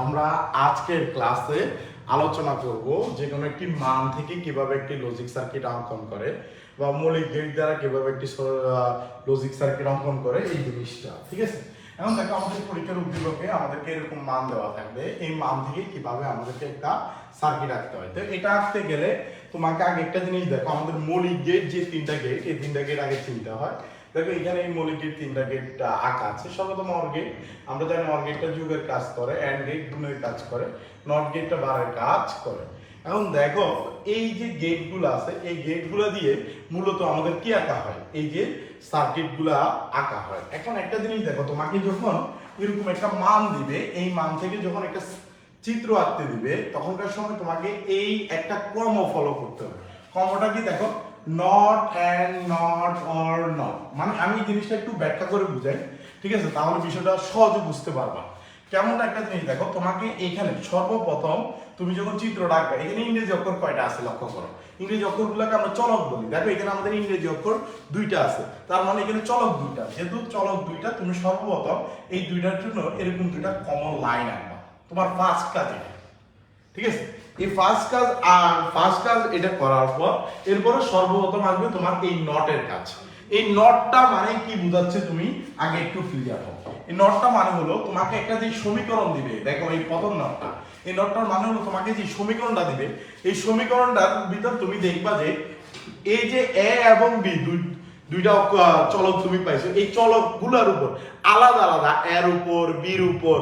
আমরা আজকের ক্লাসে আলোচনা করব যে কোনো একটি মান থেকে কীভাবে একটি লজিক সার্কিট অঙ্কন করে বা মৌলিক গেট দ্বারা কীভাবে একটি লজিক সার্কিট অঙ্কন করে এই জিনিসটা, ঠিক আছে? এখন দেখো আমাদের পরীক্ষার উদ্দীপকে আমাদেরকে এরকম মান দেওয়া থাকবে। এই মান থেকে কীভাবে আমাদেরকে একটা সার্কিট আঁকতে হয়। তো এটা আঁকতে গেলে তোমাকে আগে একটা জিনিস দেখো, আমাদের মৌলিক গেট যে তিনটা গেট এই তিনটা গেট আগে চিনতে হয়। দেখো, এখানে এই মৌলিক তিনটা গেট আঁকা আছে। সর্বপ্রথম অর গেট আমরা জানি অর গেটটা যুগের কাজ করে অ্যান্ড গেট গুণের কাজ করে নট গেটটা বারের কাজ করে। এখন দেখো, এই যে গেটগুলো আছে, এই গেটগুলো দিয়ে মূলত আমাদের কি আঁকা হয়? এই যে সার্কিটগুলো আঁকা হয়। এখন একটা জিনিস দেখো, তোমাকে যখন এরকম একটা মান দিবে, এই মান থেকে যখন একটা চিত্র আঁকতে দিবে, তখনকার সময় তোমাকে এই একটা ক্রম ফলো করতে হবে। ক্রমটা কি দেখো not and not or not মানে আমি জিনিসটা একটু ব্যাখ্যা করে বুঝাই, ঠিক আছে? তাহলে বিষয়টা সহজে বুঝতে পারবা। কেমন একটা জিনিস দেখো, তোমাকে এখানে সর্বপ্রথম তুমি যখন চিত্রটা আঁকবে, এখানে ইংরেজি অক্ষর কয়টা আছে লক্ষ্য করো? ইংরেজি অক্ষরগুলোকে আমরা চলক বলি। দেখো, এখানে আমাদের ইংরেজি অক্ষর দুইটা আছে। তার মানে এখানে চলক দুইটা। যেহেতু চলক দুইটা, তুমি সর্বপ্রথম এই দুইটার জন্য এরকম দুইটা কমন লাইন আঁকবা। তোমার ফার্স্ট কাজ ঠিক আছে? এই ফার্স্ট কাজ আর ফার্স্ট কাজ এটা করার পর এরপরে সর্বপ্রথম আসবে তোমার এই নটের কাজ। এই নটটা মানে কি বোঝাচ্ছে তুমি? আগে একটু ক্লিয়ার হও। এই নটটা মানে হলো তোমাকে একটা যে সমীকরণ দিবে, দেখো এই প্রথম নটটা এই নটটার মানে হলো তোমাকে যে সমীকরণটা দিবে, এই সমীকরণটার ভিতর তুমি দেখবা যে এই যে এ এবং বি দুই, দুইটা চলক তুমি পাইছো, এই চলকগুলোর উপর আলাদা আলাদা এর উপর বির উপর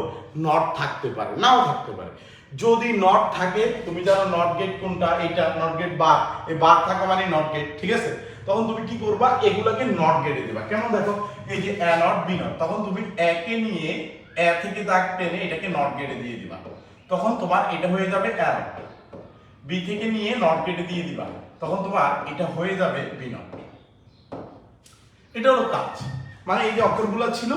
নট থাকতে পারে, নাও থাকতে পারে। যদি নট থাকে, তুমি জানো নট গেট কোনটা এটা নট গেট বার এই বার থাকা মানে নট গেট ঠিক আছে? তখন তুমি কি করবা? এগুলাকে নট গেটে দিবা। কেমন দেখো? এই যে এ নট বি নট তখন তুমি একে নিয়ে এ থেকে দাগ টেনে এটাকে নট গেটে দিয়ে দিবা। তখন তোমার এটা হয়ে যাবে এ নট বি থেকে নিয়ে নট গেটে দিয়ে দিবা। তখন তোমার এটা হয়ে যাবে বি নট এটা হলো কাজ। মানে এই যে অক্ষরগুলো ছিল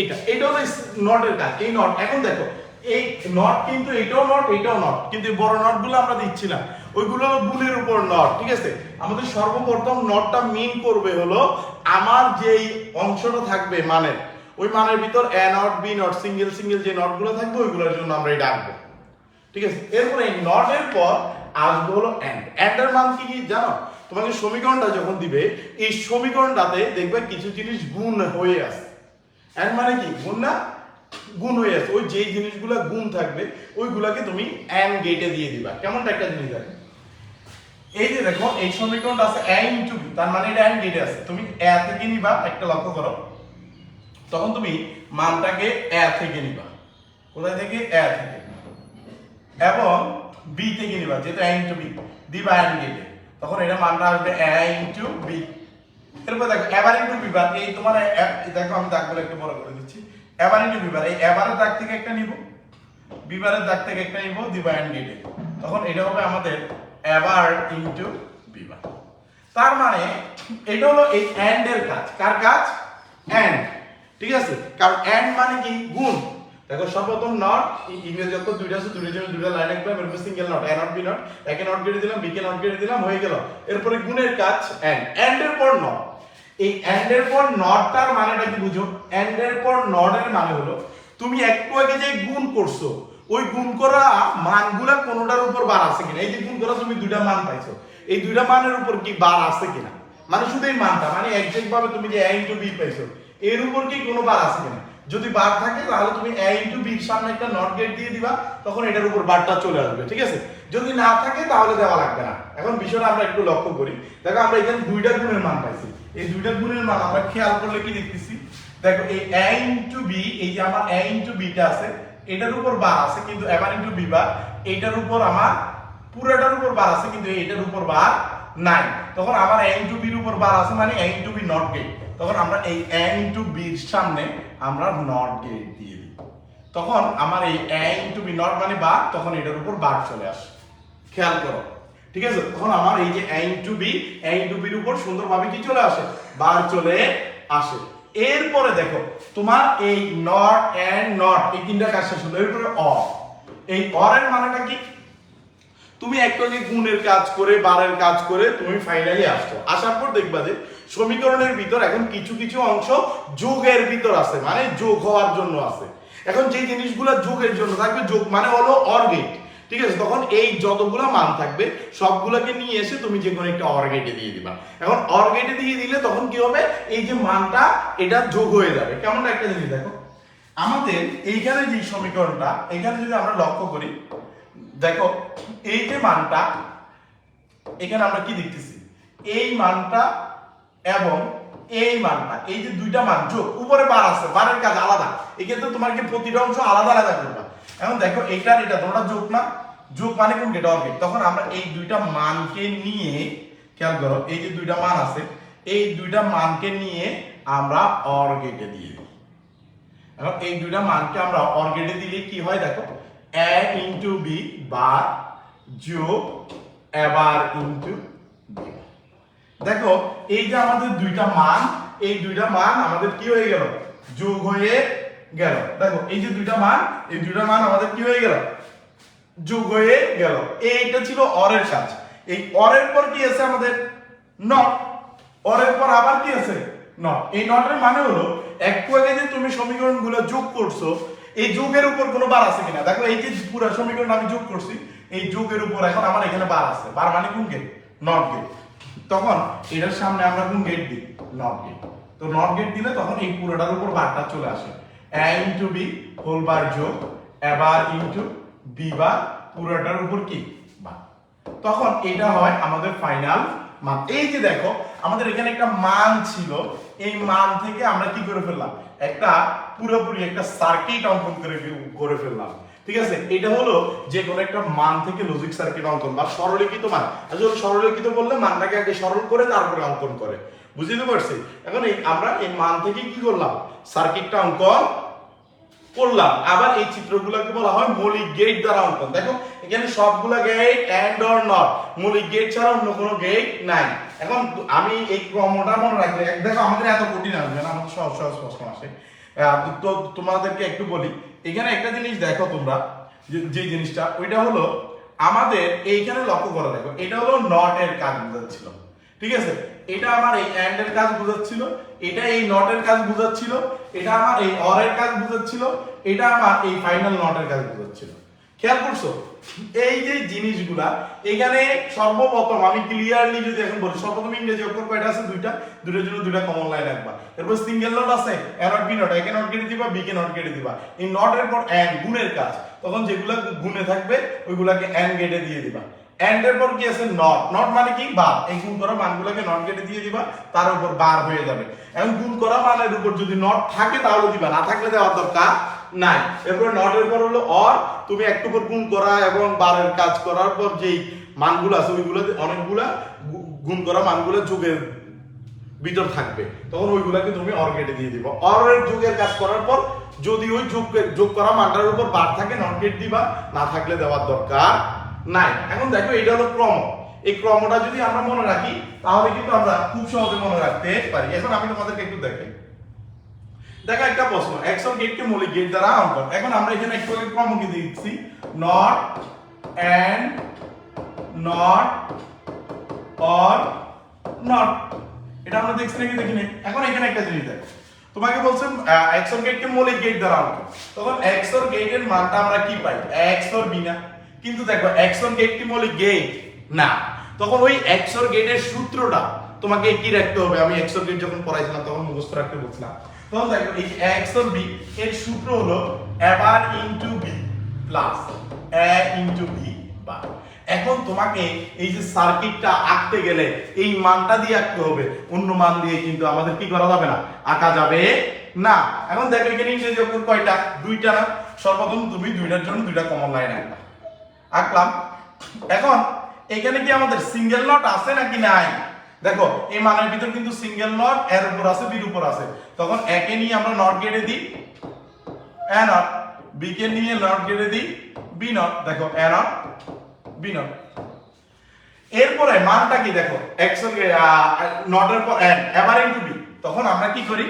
এটা এটা হলো নটের কাজ। এই নট এখন দেখো এই নট কিন্তু এটাও নট এটাও নট কিন্তু এই বড় নটগুলো আমরা দিচ্ছি না ওইগুলো হলো গুণের উপর নট ঠিক আছে? আমাদের সর্বপ্রথম নটটা মিন করবে হলো আমার যেই অংশটা থাকবে মানের। ওই মানের ভিতর A not B not single single যে নটগুলো থাকবে, ওইগুলোর জন্য আমরা এটা আঁকবো। ঠিক আছে? এরপরে এই নটের পর আসবে হলো এন্ড এন্ডের মান কি কি জানো? তোমাকে সমীকরণটা যখন দিবে, এই সমীকরণটাতে দেখবে কিছু জিনিস গুণ হয়ে আছে। এন্ড মানে কি? গুণ না? গুণ হয়ে আছে ওই যেই জিনিসগুলো গুণ থাকবে, ওইগুলাকে তুমি এন্ড গেটে দিয়ে দিবা। কেমনটা একটা জিনিস দেখো? এই যে দেখো, এই সমীকরণটা আছে এ ইনটু বি তার মানে এটা এন্ড গেটে আছে। তুমি এ থেকে নিবা, একটা লক্ষ্য করো। তখন তুমি মানটাকে এ থেকে নিবা। কোথায় থেকে? এ থেকে। এবং বি থেকে নিবা, যেহেতু এ ইন্টু বি দিবা এন্ড গেটে তখন এটা মানটা আসবে এ ইন্টু বি এরপর দেখো, এবার ইন্টু বি বার এই তোমার দেখো আমি দাগগুলো একটু বড় করে দিচ্ছি। এবার ইন্টু বি বার এই এবারের দাগ থেকে একটা নিব, বিবারের দাগ থেকে একটা নিব এন্ড গেটে তখন এটা হবে আমাদের এবার ইন্টু বিবার। তার মানে এটা হলো এই এন্ড এর কাজ। কার কাজ? এন্ড ঠিক আছে? কারণ এন্ড মানে কি? গুণ। দেখো, সর্বপ্রথম নট ইংরেজি অক্ষর দুইটা আছে, দুইটার জন্য দুইটা লাইন লিখলাম এরপর single not A not B not একে নট কেটে দিলাম বি কে নট কেটে দিলাম, হয়ে গেল। এরপরে গুণের কাজ এন্ড এন্ড এর পর নট এই এর পর নটটার মানেটা কি বুঝো? এর পর নট এর মানে হলো, তুমি একটু আগে যে গুণ করছ, ওই গুণ করা মানগুলা কোনোটার উপর বার আছে কিনা? এই যে গুণ করা তুমি দুইটা মান পাইছো, এই দুইটা মানের উপর কি বার আছে কিনা? মানে শুধু এই মানটা মানে একজ্যাক্ট ভাবে তুমি যে a ইনটু বি পাইছো, এর উপর কি কোনো বার আছে কিনা? যদি বার থাকে, তাহলে তুমি a ইনটু বির সামনে একটা নট গেট দিয়ে দিবা, তখন এটার উপর বারটা চলে আসবে, ঠিক আছে? যদি না থাকে, তাহলে দেওয়া লাগবে না। এখন বিষয়টা আমরা একটু লক্ষ্য করি। দেখো, আমরা এখানে দুইটা গুণের মান পাইছি। এই দুইটা গুণের মান আমরা খেয়াল করলে কি দেখতেছি? দেখো, এই a ইনটু বি এই যে আমার a ইনটু বিটা আছে, এটার উপর বার আছে কিন্তু এবার ইনটু বি বার এইটার উপর আমার পুরোটার উপর বার আছে কিন্তু এটার উপর বার নাই। তখন আমার a ইনটু বির উপর বার আছে মানে a into B not gate তখন আমরা এই a ইনটু বির সামনে আমরা নট গেট দিয়ে দিই। তখন আমার এই a ইনটু বি নট মানে বার, তখন এটার উপর বার চলে আসে। খেয়াল করো। ঠিক আছে? তখন আমার এই যে a to B a into বির উপর সুন্দরভাবে কি চলে আসে? বার চলে আসে। এরপরে দেখো, তোমার এই নট এন্ড নট এই তিনটা কাজ শেষ হলো। এরপরে অ এই অরের মানেটা কি? তুমি একটু আগে গুণের কাজ করে, বারের কাজ করে, তুমি ফাইনালি আসছো। আসার পর দেখবা যে, সমীকরণের ভিতর এখন কিছু কিছু অংশ যোগের ভিতর আছে। মানে যোগ হওয়ার জন্য আছে। এখন যে জিনিসগুলো যোগের জন্য থাকবে যোগ মানে হলো অর গেট ঠিক আছে? তখন এই যতগুলো মান থাকবে, সবগুলোকে নিয়ে এসে তুমি যে কোনো একটা অর গেটে দিয়ে দিবা। এখন অর গেটে দিয়ে দিলে তখন কি হবে? এই যে মানটা, এটা যোগ হয়ে যাবে। কেমন একটা জিনিস দেখো? আমাদের এইখানে যে সমীকরণটা, এখানে যদি আমরা লক্ষ্য করি, দেখো, এই যে মানটা, এখানে আমরা কি দেখতেছি? এই মানটা এবং এই মানটা, এই যে দুইটা মান, যোগ, উপরে বার আছে, বারের কাজ আলাদা। এক্ষেত্রে তোমার কি প্রতিটা অংশ আলাদা আলাদা করবা? এখন দেখো এইটা এটা তোমরা যোগ না যোগ মানে কোন গেট অর্গেট তখন আমরা এই দুইটা মানকে নিয়ে, খেয়াল করো, এই যে দুইটা মান আছে, এই দুইটা মানকে নিয়ে আমরা অর দিয়ে দিই। এখন এই দুইটা মানকে আমরা অর দিলে কি হয় দেখো? এ ইন্টু বি বার যোগ এবার ইন্টু দেখো এই যে আমাদের দুইটা মান, এই দুইটা মান আমাদের কি হয়ে গেল? যোগ হয়ে গেল। দেখো, এই যে দুইটা মান, এই দুইটা মান আমাদের কি হয়ে গেল? যোগ হয়ে গেল। এইটা ছিল অরের কাজ। এই অরের পর কি আছে আমাদের? নট। অরের পর আবার কি আছে? নট। এই নটের মানে হলো একটু আগে যে তুমি সমীকরণগুলো যোগ করছ, এই যোগের উপর কোনো বার আছে কিনা? দেখো, এই যে পুরো সমীকরণ আমি যোগ করছি, এই যোগের উপর এখন আমার এখানে বার আছে। বার মানে কোন গেট নট গেট তখন এটার সামনে আমরা কোন গেট দিই নট গেট তো নট গেট দিলে তখন এই পুরোটার উপর বারটা চলে আসে। A into B whole bar যোগ এবার ইন্টু বি বার পুরোটার উপর কি? বার তখন এটা হয় আমাদের ফাইনাল মান। এই যে দেখো, আমাদের এখানে একটা মান ছিল। এই মান থেকে আমরা কি করে ফেললাম? একটা পুরোপুরি একটা সার্কিট অঙ্কন করে করে ফেললাম। ঠিক আছে? এটা হলো যে কোনো একটা মান থেকে লজিক সার্কিট অঙ্কন বা সরলীকৃত মান। আসলে সরলীকৃত বললে মানটাকে আগে সরল করে তারপরে অঙ্কন করে। বুঝতে পারছি? এখন এই আমরা এই মান থেকে কি করলাম? সার্কিটটা অঙ্কন করলাম। আবার এই চিত্রগুলোকে বলা হয় মৌলিক গেট দ্বারা অঙ্কন। দেখো, এখানে সবগুলা গেট অ্যান্ড অর নট মৌলিক গেট ছাড়া অন্য কোনো গেট নাই। এখন আমি এই ক্রমটা মনে এক- দেখো, আমাদের এত কঠিন আসবে না। আমাদের সহজ সহজ প্রশ্ন আসে। তো তোমাদেরকে একটু বলি। এখানে একটা জিনিস দেখো তোমরা, যে- জিনিসটা, ওইটা হলো আমাদের এইখানে লক্ষ্য করে দেখো, এটা হলো নট এর কাজ বোঝাচ্ছিল। ঠিক আছে? এটা আমার এই অ্যান্ড এর কাজ বুঝাচ্ছিল, এটা এই নট এর কাজ বুঝাচ্ছিল, এটা আমার এই অর এর কাজ বুঝাচ্ছিল, এটা আমার এই ফাইনাল নট এর কাজ বুঝাচ্ছিল। খেয়াল করছ? এই যে জিনিসগুলা, এখানে সর্বপ্রথম আমি ক্লিয়ারলি যদি এখন বলি, সর্বপ্রথম ইংরেজি অক্ষর কয়টা আছে? দুইটা। দুটোর জন্য দুইটা কমন লাইন রাখবা। এরপর সিঙ্গেল নট আছে এ নট বি নট একে নট কেটে দিবা বি কে নট কেটে দিবা। এই নট এর পর এন্ড গুণের কাজ। তখন যেগুলা গুণে থাকবে, ওইগুলাকে এন্ড কেটে দিয়ে দিবা। এন্ড এর পর কি আছে? নট নট মানে কি? বার এই গুণ করা মানগুলোকে নট কেটে দিয়ে দিবা, তার উপর বার হয়ে যাবে। এখন গুণ করা মানের উপর যদি নট থাকে, তাহলে দিবা। না থাকলে দেওয়ার দরকার নাই। এরপর নটের পর হলো অর তুমি একটু পর গুণ করা এবং বারের কাজ করার পর যেই মানগুলো আছে ওইগুলো অনেকগুলা গুণ করা মানগুলো যোগের ভিতর থাকবে। তখন ওইগুলাকে তুমি অর কেটে দিয়ে দিবা। অরের যোগের কাজ করার পর যদি ওই যোগ যোগ করা মানটার উপর বার থাকে নট গেট দিবা, না থাকলে দেওয়ার দরকার নাই। এখন দেখো এটা হলো ক্রম। এই ক্রমটা যদি আমরা মনে রাখি, তাহলে কিন্তু আমরা খুব সহজে মনে রাখতে পারি। এখন আমি তোমাদেরকে একটু দেখাই। দেখো একটা প্রশ্ন এক্সন গেটকে মৌলিক গেট দ্বারা অঙ্কন। এখন আমরা এখানে একটু আগে ক্রম কি দিচ্ছি নট নট অর নট এটা আমরা দেখছি নাকি এখন এখানে একটা জিনিস দেখো। তোমাকে বলছে এক্সর গেটকে মৌলিক গেট দ্বারা অঙ্কন। তখন এক্সর গেটের মানটা আমরা কি পাই? এক্সর বি না। কিন্তু দেখো এক্সর গেট কি মৌলিক গেট না। তখন ওই এক্সর গেটের সূত্রটা তোমাকে কি রাখতে হবে? আমি এক্সর গেট যখন পড়াইছিলাম, তখন মুখস্থ রাখতে বলছিলাম। তখন দেখো এই যে এক্সর বি এর সূত্র হলো এবার into B plus A into B bar এখন তোমাকে এই যে সার্কিটটা আঁকতে গেলে এই মানটা দিয়ে আঁকতে হবে। অন্য মান দিয়ে কিন্তু আমাদের কি করা যাবে না? আঁকা যাবে না। এখন দেখো, এখানে ইংরেজি অক্ষর কয়টা? দুইটা না? সর্বপ্রথম তুমি দুইটার জন্য দুইটা কমন লাইন আঁকবা। আঁকলাম। এখন, এখানে কি আমাদের সিঙ্গেল নট আছে নাকি নাই? দেখো, এই মানের ভিতর কিন্তু সিঙ্গেল নট এর উপর আছে, বির উপর আছে। তখন একে নিয়ে আমরা নট কেটে দিই এ নট বি কে নিয়ে নট কেটে দিই বি নট দেখো এ নট বি নট এরপরে মানটা কি দেখো এক্স নটের পর এন এবার ইনটু বি তখন আমরা কি করি,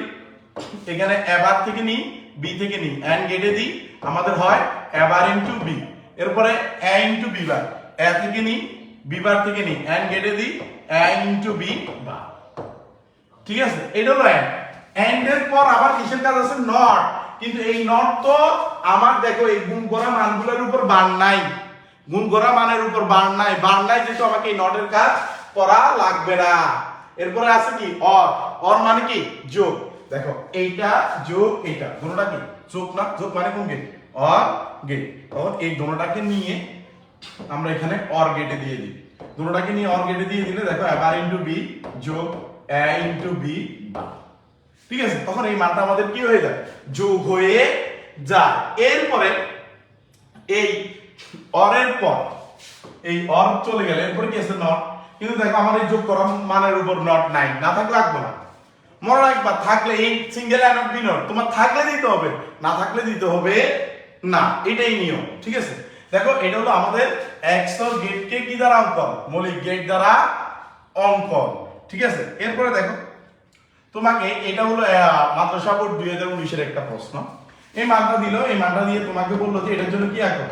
এখানে এবার থেকে নিই বি থেকে নিই এন কেটে দিই, আমাদের হয় এবার ইনটু বি এরপরে এ ইনটু বি বার। এ থেকে নিই বি বার থেকে নিই এন কেটে দিই এ ইনটু বি বার ঠিক আছে? এটা হলো এন্ড এর পর আবার কিসের কাজ আছে? নট কিন্তু এই নট তো আমার দেখো, এই গুণ করা মানগুলোর উপর বার নাই। গুণ করা মানের উপর বার নাই। বার নাই যেহেতু আমাকে এই নটের কাজ করা লাগবে না। এরপরে আছে কি? অর অর মানে কি? যোগ। দেখো, এইটা যোগ এইটা দুটোটা কি? যোগ না? যোগ মানে কোন গেট অর গেট তখন এই দুটোটাকে নিয়ে আমরা এখানে অর গেটে দিয়ে দিই। দুটোটাকে নিয়ে অর গেটে দিয়ে দিলে দেখো এবার ইন্টু বি যোগ এ ইন্টু বি। ঠিক আছে? তখন এই মানটা আমাদের কি হয়ে যায়? যোগ হয়ে যায়। এরপরে এই অরের পর, এই অর চলে গেলে এরপরে কি আছে? নট কিন্তু দেখো আমার এই যোগ করা মানের উপর নট নাই। না থাকলে রাখব না। মনে রাখবা, থাকলে এই সিঙ্গেল অ্যান্ড বি নট তোমার থাকলে দিতে হবে, না থাকলে দিতে হবে না। এটাই নিয়ম। ঠিক আছে? দেখো, এটা হলো আমাদের এক্সর গেটকে কি দ্বারা অঙ্কন? মৌলিক গেট দ্বারা অঙ্কন। ঠিক আছে? এরপরে দেখো, তোমাকে এটা হলো মাদ্রাসা বোর্ড দুই হাজার উনিশের একটা প্রশ্ন। এই মানটা দিল, এই মানটা দিয়ে তোমাকে বলল যে এটার জন্য কি আঁকো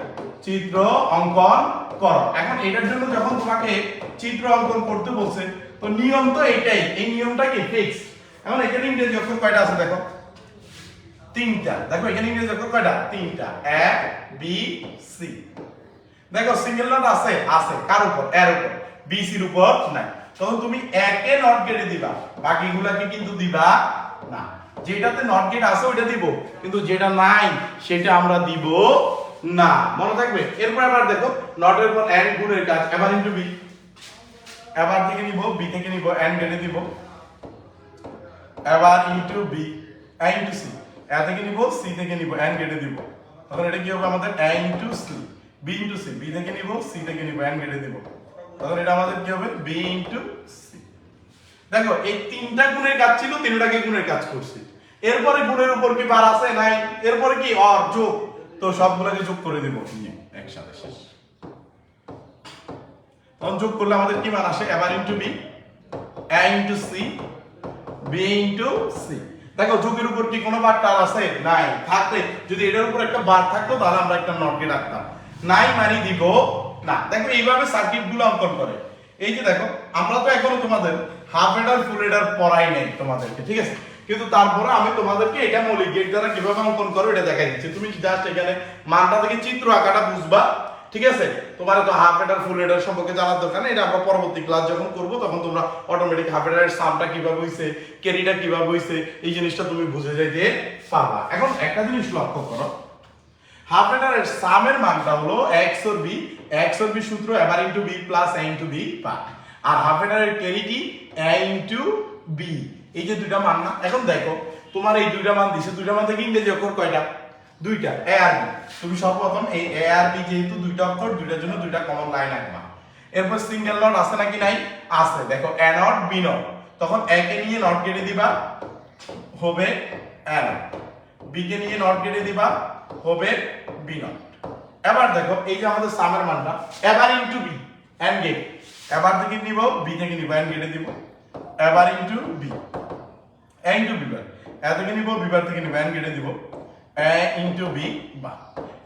চিত্র অঙ্কন করো। এখন এটার জন্য যখন তোমাকে চিত্র অঙ্কন করতে বলছে, তো নিয়ম তো এটাই। এই নিয়মটা কি ফিক্স এখন এখানে ইংরেজি অক্ষর কয়টা আছে দেখো? তিনটা। দেখো, এখানে ইংরেজি অক্ষর কয়টা? তিনটা। এ বি সি দেখো সিঙ্গেল নট আছে? আছে। কার উপর? এর উপর। বিসির উপর নাই। তখন তুমি একে নট গেটে দিবা। বাকিগুলাকে কিন্তু দিবা না। যেটাতে নট গেট আছে, ওইটা দিব। কিন্তু যেটা নাই, সেটা আমরা দিব না। মনে থাকবে? এরপর আবার দেখো নটের পর এন্ড গুণের কাজ। এবার ইনটু বি এবার থেকে নিব বি থেকে নিব এন্ড গেটে দিব। এবার into B and into C A থেকে নিব, সি থেকে নিব এন্ড কেটে দিব। তখন এটা কি হবে আমাদের A into C B into C B থেকে নিব সি থেকে নিব এন্ড কেটে দিব। তখন এটা আমাদের কি হবে? বি ইনটু সি দেখো, এই তিনটা গুণের কাজ ছিল, তিনটাকে গুণের কাজ করছি। এরপরে গুণের উপর কি বার আছে? নাই। এরপরে কি? অর যোগ। তো সবগুলোকে যোগ করে দেব। একসাথে শেষ। তখন যোগ করলে আমাদের কি মান আসে? এবার into B A into C B into C দেখো যোগের উপর কি কোনো বার টার আছে? নাই। থাকলে যদি এটার উপর একটা বার থাকতো, তাহলে আমরা একটা নটকে রাখতাম নাই মানে দিব, না। দেখো, এইভাবে সার্কিটগুলো অঙ্কন করে। এই যে দেখো, আমরা তো এখনও তোমাদের হাফ এডার ফুল এডার পড়াই নাই তোমাদেরকে, ঠিক আছে? কিন্তু তারপরে আমি তোমাদেরকে এটা মৌলিক গেট দ্বারা কীভাবে অঙ্কন করো এটা দেখাই দিচ্ছি। তুমি জাস্ট এখানে মানটা থেকে চিত্র আঁকাটা বুঝবা। ঠিক আছে? তোমার তো হাফ এডার ফুল এডার সম্পর্কে জানার দরকার নেই। এটা আমরা পরবর্তী ক্লাস যখন করব, তখন তোমরা অটোমেটিক হাফ এডারের সামটা কীভাবে হইছে ক্যারিটা কীভাবে হইছে, এই জিনিসটা তুমি বুঝে যাইতে পারবা। এখন একটা জিনিস লক্ষ্য করো। হাফ এডারের সামের মানটা হলো X or B X or B সূত্র এবার into B plus A into B পা আর হাফ এডারের ক্যারি কি এ ইনটু বি এই যে দুইটা মান না? এখন দেখো, তোমার এই দুইটা মান দিছে। দুইটা মান থেকে ইংরেজি অক্ষর কয়টা? দুইটা এ আর বি তুমি সর্বপ্রথম এই এ আর বি যেহেতু দুইটা অক্ষর, দুইটার জন্য দুইটা কমন লাইন আঁকবা এরপর সিঙ্গেল নট আছে নাকি নাই? আছে। দেখো এ নট বি নট তখন একে নিয়ে নট কেটে দিবা, হবে এ নট বি কে নিয়ে নট কেটে দিবা, হবে বি নট এবার দেখো, এই যে আমাদের সামের মানটা, এবার ইনটু বি এন্ড গেট এবার থেকে নিব বি থেকে নিব এন্ড গেটে দিব। এবার into B A into B bar. A থেকে নিব বি বার থেকে নিব এন্ড গেটে দিব। এ ইনটু বি বা।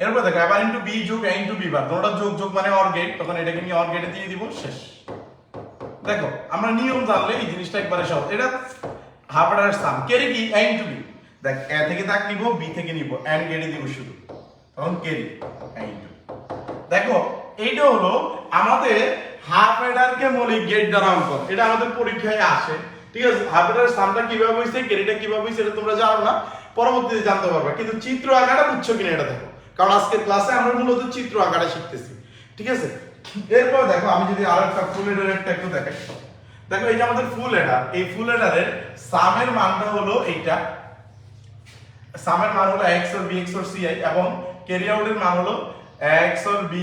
এরপর দেখো এবার ইনটু বি যোগ এ ইনটু বি বার দুটোটা যোগ যোগ মানে অর গেট তখন এটাকে নিয়ে অর গেটে দিয়ে দিব, শেষ। দেখো, আমরা নিয়ম জানলে এই জিনিসটা একবারে সহজ। এটা হাফ এর সাম কেরি কি? এ ইনটু বি দেখ এ থেকে দাগ নিব বি থেকে নিব। এন্ড গেটে দিব শুধু। তখন কেরি এ ইনটু দেখো, এইটা হলো আমাদের হাফ এডারকে মৌলিক গেট দ্বারা অঙ্কন এটা আমাদের পরীক্ষায় আসে। ঠিক আছে? হাফ এডার সামটা কীভাবে হইছে কেরিটা কীভাবে হইছে, এটা তোমরা জানো না। পরবর্তীতে জানতে পারবে। কিন্তু চিত্র আঁকাটা বুঝছ কিনা এটা দেখো। কারণ আজকের ক্লাসে আমরা মূলত চিত্র আঁকাটা শিখতেছি। ঠিক আছে? এরপর দেখো, আমি যদি আরও একটা ফুল এডার একটা একটু দেখাই। দেখো, এই যে আমাদের ফুল এডার এই ফুল এডারের সামের মানটা হলো এইটা। সামের মান হলো x or X x C I এবং ক্যারি আউটের মান হলো x or b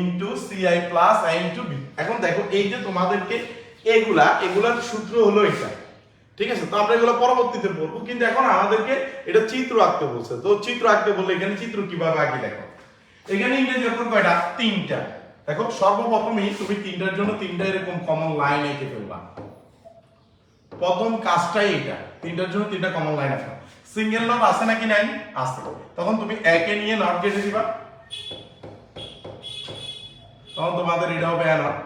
into I plus i into b এখন দেখো, এই যে তোমাদেরকে এগুলা, এগুলার সূত্র হলো এটা ঠিক আছে? তো আমরা এগুলো পরবর্তীতে পড়ব কিন্তু এখন আমাদেরকে এটা চিত্র আঁকতে বলছে। তো চিত্র আঁকতে বললে এখানে চিত্র কীভাবে আঁকি দেখো? এখানে ইংরেজি অক্ষর কয়টা? তিনটা। দেখো সর্বপ্রথমেই তুমি তিনটার জন্য তিনটা এরকম কমন লাইন এঁকে ফেলবা। প্রথম কাজটাই এটা তিনটার জন্য তিনটা কমন লাইন আছে। সিঙ্গেল নট আছে নাকি নাই? আছে। তখন তুমি একে নিয়ে নট কেটে দিবা। তখন তোমাদের এটা হবে নট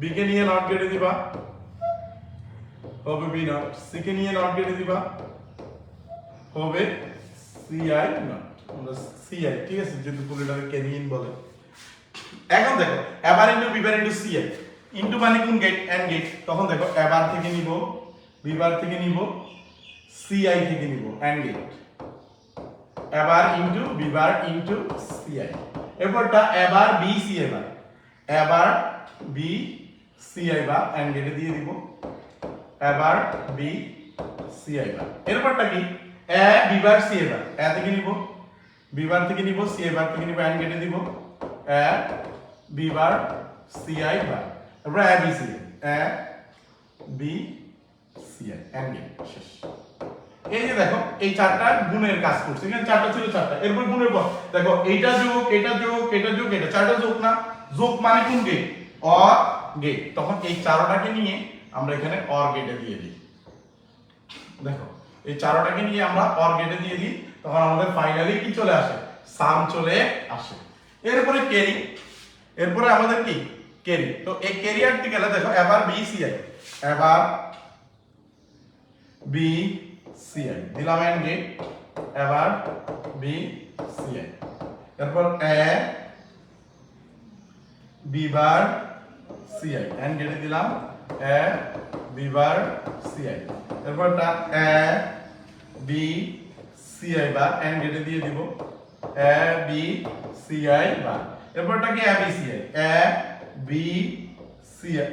বি কে নিয়ে নট কেটে দিবা। হবে বি নট। সি কে নিয়ে নট কেটে দিবা। হবে সিআই নট আমরা সিআই ঠিক আছে? যেহেতু পুরোটাকে ক্যানিয়ন বলে। এখন দেখো, এবার into B bar into CI into মানে কোন গেট এন্ড গেট তখন দেখো, এবার থেকে নিব বিবার থেকে নিব সিআই থেকে নিব এন্ড গেট এবার into B bar into CI এরপরটা এবার বি সি এবার এবার বি সিআই বা এন্ড গেটে দিয়ে দিব। এবার বি সিআই বার এরপরটা কি? এ বিবার সি এবার এ থেকে নিব। বিবার থেকে নিব সি এবার থেকে নিব এন্ড গেটে দিব। এ বিবার সিআই বার তারপর A B C A B CI and gate শেষ। এই যে দেখো, এই চারটা গুণের কাজ করছে। এখানে চারটা ছিল চারটা। এরপর গুণের পর। দেখো, এইটা যোগ, এটা যোগ এটা যোগ, এটা। চারটা যোগ না? যোগ মানে কোন গেট অর গেট তখন এই চারটাকে নিয়ে আমরা এখানে অর গেটে দিয়ে দিই। দেখো, এই চারটাকে নিয়ে আমরা অর গেটে দিয়ে দিই, তখন আমাদের ফাইনালি কি চলে আসে? সাম চলে আসে। এরপরে ক্যারি এরপরে আমাদের কি? ক্যারি তো এই ক্যারি আনতে গেলে দেখো, এবার বি সি আই এবার বি সি আই দিলাম এন্ড গেট এবার বি সি আই এরপর A B bar C I and গেটে দিলাম। A B bar C I A B C I bar and গেটে দিয়ে দিব A B C I bar এরপরটা কি A B C I A B C I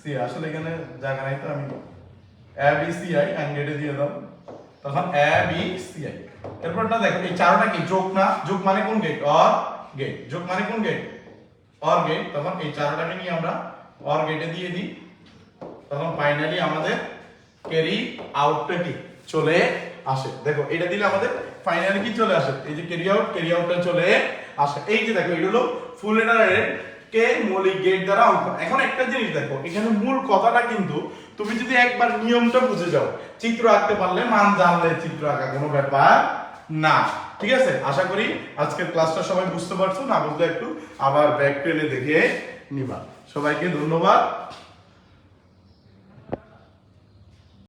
C আসলে এখানে জায়গা নাই তো আমি A B C I and গেটে দিয়ে দাও। তখন এ বি সি আই এরপরটা দেখো, এই চারটা কি? যোগ না? যোগ মানে কোন গেট অর গেট যোগ মানে কোন গেট অর গেট তখন এই চারটাকে নিয়ে আমরা অর গেটে দিয়ে দিই। তখন ফাইনালি আমাদের ক্যারি আউটটা কি? চলে আসে। দেখো, এটা দিলে আমাদের ফাইনালি কি চলে আসে? এই যে ক্যারি আউট ক্যারি আউটটা চলে আসে। এই যে দেখো, এটা হলো ফুল লেটারের কে মৌলিক গেট দ্বারা অঙ্কন এখন একটা জিনিস দেখো, এখানে মূল কথাটা কিন্তু তুমি যদি একবার নিয়মটা বুঝে যাও, চিত্র আঁকতে পারলে মান জানলে চিত্র আঁকা কোনো ব্যাপার না। ঠিক আছে? আশা করি আজকের ক্লাসটা সবাই বুঝতে পারছ, না বুঝলে একটু আবার ব্যাক টেনে দেখে নিবা। সবাইকে ধন্যবাদ।